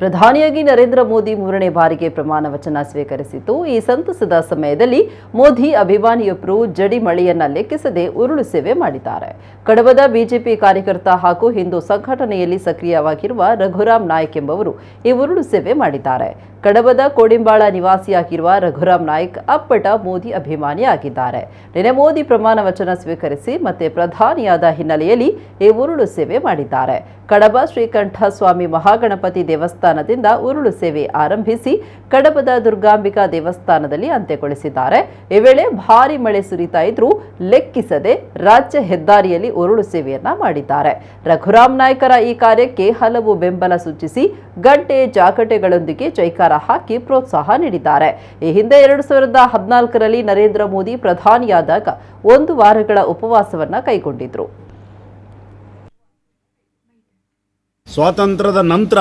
ಪ್ರಧಾನಿಯಾಗಿ ನರೇಂದ್ರ ಮೋದಿ ಮೂರನೇ ಬಾರಿಗೆ ಪ್ರಮಾಣ ವಚನ ಸ್ವೀಕರಿಸಿತು. ಈ ಸಂತಸದ ಸಮಯದಲ್ಲಿ ಮೋದಿ ಅಭಿಮಾನಿಯೊಬ್ಬರು ಜಡಿ ಮಳೆಯನ್ನ ಲೆಕ್ಕಿಸದೆ ಉರುಳು ಸೇವೆ ಮಾಡಿದ್ದಾರೆ. ಕಡಬದ ಬಿಜೆಪಿ ಕಾರ್ಯಕರ್ತ ಹಾಗೂ ಹಿಂದೂ ಸಂಘಟನೆಯಲ್ಲಿ ಸಕ್ರಿಯವಾಗಿರುವ ರಘುರಾಮ್ ನಾಯಕ್ ಎಂಬವರು ಈ ಉರುಳು ಸೇವೆ ಮಾಡಿದ್ದಾರೆ. ಕಡಬದ ಕೋಡಿಂಬಾಳ ನಿವಾಸಿಯಾಗಿರುವ ರಘುರಾಮ್ ನಾಯ್ಕ್, ಅಪ್ಪಟ ಮೋದಿ ಅಭಿಮಾನಿಯಾಗಿದ್ದಾರೆ ನಿನ್ನೆ ಮೋದಿ ಪ್ರಮಾಣ ವಚನ ಸ್ವೀಕರಿಸಿ ಮತ್ತೆ ಪ್ರಧಾನಿಯಾದ ಹಿನ್ನೆಲೆಯಲ್ಲಿ ಈ ಉರುಳು ಸೇವೆ ಮಾಡಿದ್ದಾರೆ. ಕಡಬ ಶ್ರೀಕಂಠ ಸ್ವಾಮಿ ಮಹಾಗಣಪತಿ ದೇವಸ್ಥಾನದಿಂದ ಉರುಳು ಸೇವೆ ಆರಂಭಿಸಿ ಕಡಬದ ದುರ್ಗಾಂಬಿಕಾ ದೇವಸ್ಥಾನದಲ್ಲಿ ಅಂತ್ಯಗೊಳಿಸಿದ್ದಾರೆ. ಈ ವೇಳೆ ಭಾರಿ ಮಳೆ ಸುರಿತಾ ಇದ್ರೂ ಲೆಕ್ಕಿಸದೆ ರಾಜ್ಯ ಹೆದ್ದಾರಿಯಲ್ಲಿ ಉರುಳು ಸೇವೆಯನ್ನ ಮಾಡಿದ್ದಾರೆ. ರಘುರಾಮ್ ನಾಯ್ಕರ ಈ ಕಾರ್ಯಕ್ಕೆ ಹಲವು ಬೆಂಬಲ ಸೂಚಿಸಿ ಗಂಟೆ ಜಾಕಟೆಗಳೊಂದಿಗೆ ಜೈಕಾರ ಹಾಕಿ ಪ್ರೋತ್ಸಾಹ ನೀಡಿದ್ದಾರೆ. ಈ ಹಿಂದೆ ಎರಡು ಸಾವಿರದ ಹದಿನಾಲ್ಕರಲ್ಲಿ ನರೇಂದ್ರ ಮೋದಿ ಪ್ರಧಾನಿಯಾದಾಗ ಒಂದು ವಾರಗಳ ಉಪವಾಸವನ್ನ ಕೈಗೊಂಡಿದ್ರು. ಸ್ವಾತಂತ್ರ್ಯದ ನಂತರ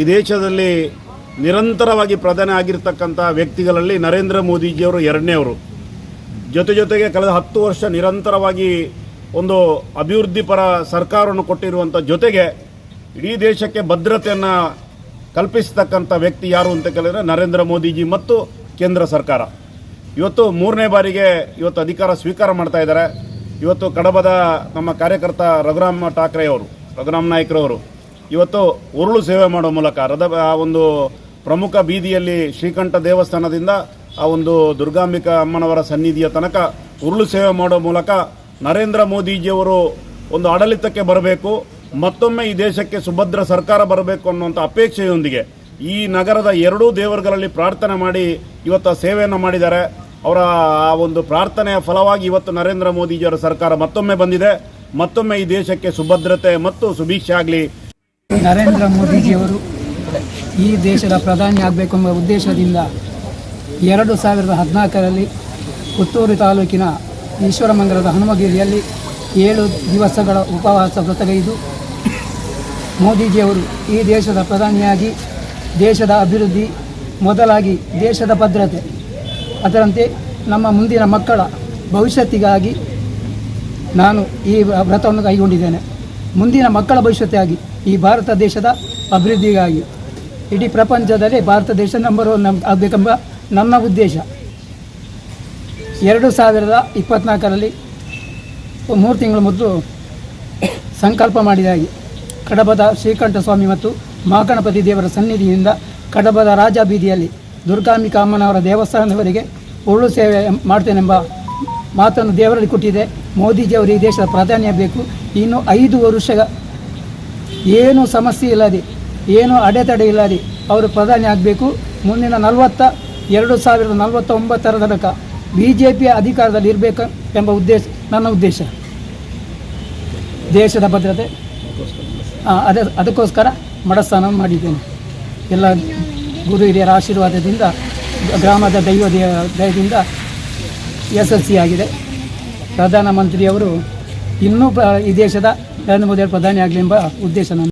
ಈ ದೇಶದಲ್ಲಿ ನಿರಂತರವಾಗಿ ಪ್ರಧಾನಿ ಆಗಿರ್ತಕ್ಕಂಥ ವ್ಯಕ್ತಿಗಳಲ್ಲಿ ನರೇಂದ್ರ ಮೋದಿಜಿಯವರು ಎರಡನೇವರು ಜೊತೆ ಜೊತೆಗೆ ಕಳೆದ ಹತ್ತು ವರ್ಷ ನಿರಂತರವಾಗಿ ಒಂದು ಅಭಿವೃದ್ಧಿಪರ ಸರ್ಕಾರವನ್ನು ಕೊಟ್ಟಿರುವಂಥ ಜೊತೆಗೆ ಇಡೀ ದೇಶಕ್ಕೆ ಭದ್ರತೆಯನ್ನು ಕಲ್ಪಿಸ್ತಕ್ಕಂಥ ವ್ಯಕ್ತಿ ಯಾರು ಅಂತ ಕೇಳಿದರೆ ನರೇಂದ್ರ ಮೋದಿಜಿ ಮತ್ತು ಕೇಂದ್ರ ಸರ್ಕಾರ. ಇವತ್ತು ಮೂರನೇ ಬಾರಿಗೆ ಇವತ್ತು ಅಧಿಕಾರ ಸ್ವೀಕಾರ ಮಾಡ್ತಾ ಇದ್ದಾರೆ. ಇವತ್ತು ಕಡಬದ ನಮ್ಮ ಕಾರ್ಯಕರ್ತ ರಘುರಾಮ್ ಠಾಕ್ರೆ ಅವರು, ರಘುರಾಮ್ ನಾಯ್ಕರವರು ಇವತ್ತು ಉರುಳು ಸೇವೆ ಮಾಡೋ ಮೂಲಕ ರದ ಆ ಒಂದು ಪ್ರಮುಖ ಬೀದಿಯಲ್ಲಿ ಶ್ರೀಕಂಠ ದೇವಸ್ಥಾನದಿಂದ ಆ ಒಂದು ದುರ್ಗಾಂಬಿಕಾ ಅಮ್ಮನವರ ಸನ್ನಿಧಿಯ ತನಕ ಉರುಳು ಸೇವೆ ಮಾಡೋ ಮೂಲಕ ನರೇಂದ್ರ ಮೋದಿಜಿಯವರು ಒಂದು ಆಡಳಿತಕ್ಕೆ ಬರಬೇಕು. ಮತ್ತೊಮ್ಮೆ ಈ ದೇಶಕ್ಕೆ ಸುಭದ್ರ ಸರ್ಕಾರ ಬರಬೇಕು ಅನ್ನುವಂಥ ಅಪೇಕ್ಷೆಯೊಂದಿಗೆ ಈ ನಗರದ ಎರಡೂ ದೇವರುಗಳಲ್ಲಿ ಪ್ರಾರ್ಥನೆ ಮಾಡಿ ಇವತ್ತು ಸೇವೆಯನ್ನು ಮಾಡಿದ್ದಾರೆ. ಅವರ ಆ ಒಂದು ಪ್ರಾರ್ಥನೆಯ ಫಲವಾಗಿ ಇವತ್ತು ನರೇಂದ್ರ ಮೋದಿಜಿಯವರ ಸರ್ಕಾರ ಮತ್ತೊಮ್ಮೆ ಬಂದಿದೆ. ಮತ್ತೊಮ್ಮೆ ಈ ದೇಶಕ್ಕೆ ಸುಭದ್ರತೆ ಮತ್ತು ಸುಭೀಕ್ಷೆ ಆಗಲಿ. ನರೇಂದ್ರ ಮೋದಿಜಿಯವರು ಈ ದೇಶದ ಪ್ರಧಾನಿ ಆಗಬೇಕೆಂಬ ಉದ್ದೇಶದಿಂದ ಎರಡು ಸಾವಿರದ ಹದಿನಾಲ್ಕರಲ್ಲಿ ಪುತ್ತೂರು ತಾಲೂಕಿನ ಈಶ್ವರಮಂಗಲದ ಹನುಮಗಿರಿಯಲ್ಲಿ ಏಳು ದಿವಸಗಳ ಉಪವಾಸ ವ್ರತಗೈದು ಮೋದಿಜಿಯವರು ಈ ದೇಶದ ಪ್ರಧಾನಿಯಾಗಿ, ದೇಶದ ಅಭಿವೃದ್ಧಿ ಮೊದಲಾಗಿ, ದೇಶದ ಭದ್ರತೆ, ಅದರಂತೆ ನಮ್ಮ ಮುಂದಿನ ಮಕ್ಕಳ ಭವಿಷ್ಯತ್ತಿಗಾಗಿ ನಾನು ಈ ವ್ರತವನ್ನು ಕೈಗೊಂಡಿದ್ದೇನೆ. ಮುಂದಿನ ಮಕ್ಕಳ ಭವಿಷ್ಯಕ್ಕಾಗಿ ಈ ಭಾರತ ದೇಶದ ಅಭಿವೃದ್ಧಿಗಾಗಿ. ಇಡೀ ಪ್ರಪಂಚದಲ್ಲಿ ಭಾರತ ದೇಶ ನಂಬರ್ ಒನ್ ಆಗಬೇಕೆಂಬ ನನ್ನ ಉದ್ದೇಶ. ಎರಡು ಸಾವಿರದ ಇಪ್ಪತ್ತ್ನಾಲ್ಕರಲ್ಲಿ ಮೂರು ತಿಂಗಳ ಮೊದಲು ಸಂಕಲ್ಪ ಮಾಡಿದ ಹಾಗೆ ಕಡಬದ ಶ್ರೀಕಂಠ ಸ್ವಾಮಿ ಮತ್ತು ಮಹಾಗಣಪತಿ ದೇವರ ಸನ್ನಿಧಿಯಿಂದ ಕಡಬದ ರಾಜ ಬೀದಿಯಲ್ಲಿ ದುರ್ಗಾಂಬಿಕಾ ಅಮ್ಮನವರ ದೇವಸ್ಥಾನದವರೆಗೆ ಉರುಳು ಸೇವೆ ಮಾಡ್ತೇನೆಂಬ ಮಾತನ್ನು ದೇವರಲ್ಲಿ ಕೊಟ್ಟಿದೆ. ಮೋದಿಜಿಯವರು ಈ ದೇಶದ ಪ್ರಧಾನಿಯಾಗಬೇಕು. ಇನ್ನು ಐದು ವರ್ಷ ಏನು ಸಮಸ್ಯೆ ಇಲ್ಲದೆ, ಏನು ಅಡೆತಡೆ ಇಲ್ಲದೆ ಅವರು ಪ್ರಧಾನಿ ಆಗಬೇಕು. ಮುಂದಿನ ನಲವತ್ತ, ಎರಡು ಸಾವಿರದ ನಲವತ್ತೊಂಬತ್ತರ ತನಕ ಬಿ ಜೆ ಪಿ ಅಧಿಕಾರದಲ್ಲಿ ಇರಬೇಕು ಎಂಬ ಉದ್ದೇಶ, ನನ್ನ ಉದ್ದೇಶ. ದೇಶದ ಭದ್ರತೆ. ಅದ, ಅದಕ್ಕೋಸ್ಕರ ಮಡಸ್ಥಾನ ಮಾಡಿದ್ದೇನೆ. ಎಲ್ಲ ಗುರು ಹಿರಿಯರ ಆಶೀರ್ವಾದದಿಂದ, ಗ್ರಾಮದ ದೈವ ದಯದಿಂದ ಯಶಸ್ವಿಯಾಗಿದೆ ಪ್ರಧಾನಮಂತ್ರಿಯವರು ಇನ್ನೂ ಈ ದೇಶದ ನರೇಂದ್ರ ಮೋದಿಯವರು ಪ್ರಧಾನಿ ಆಗಲಿ ಎಂಬ ಉದ್ದೇಶ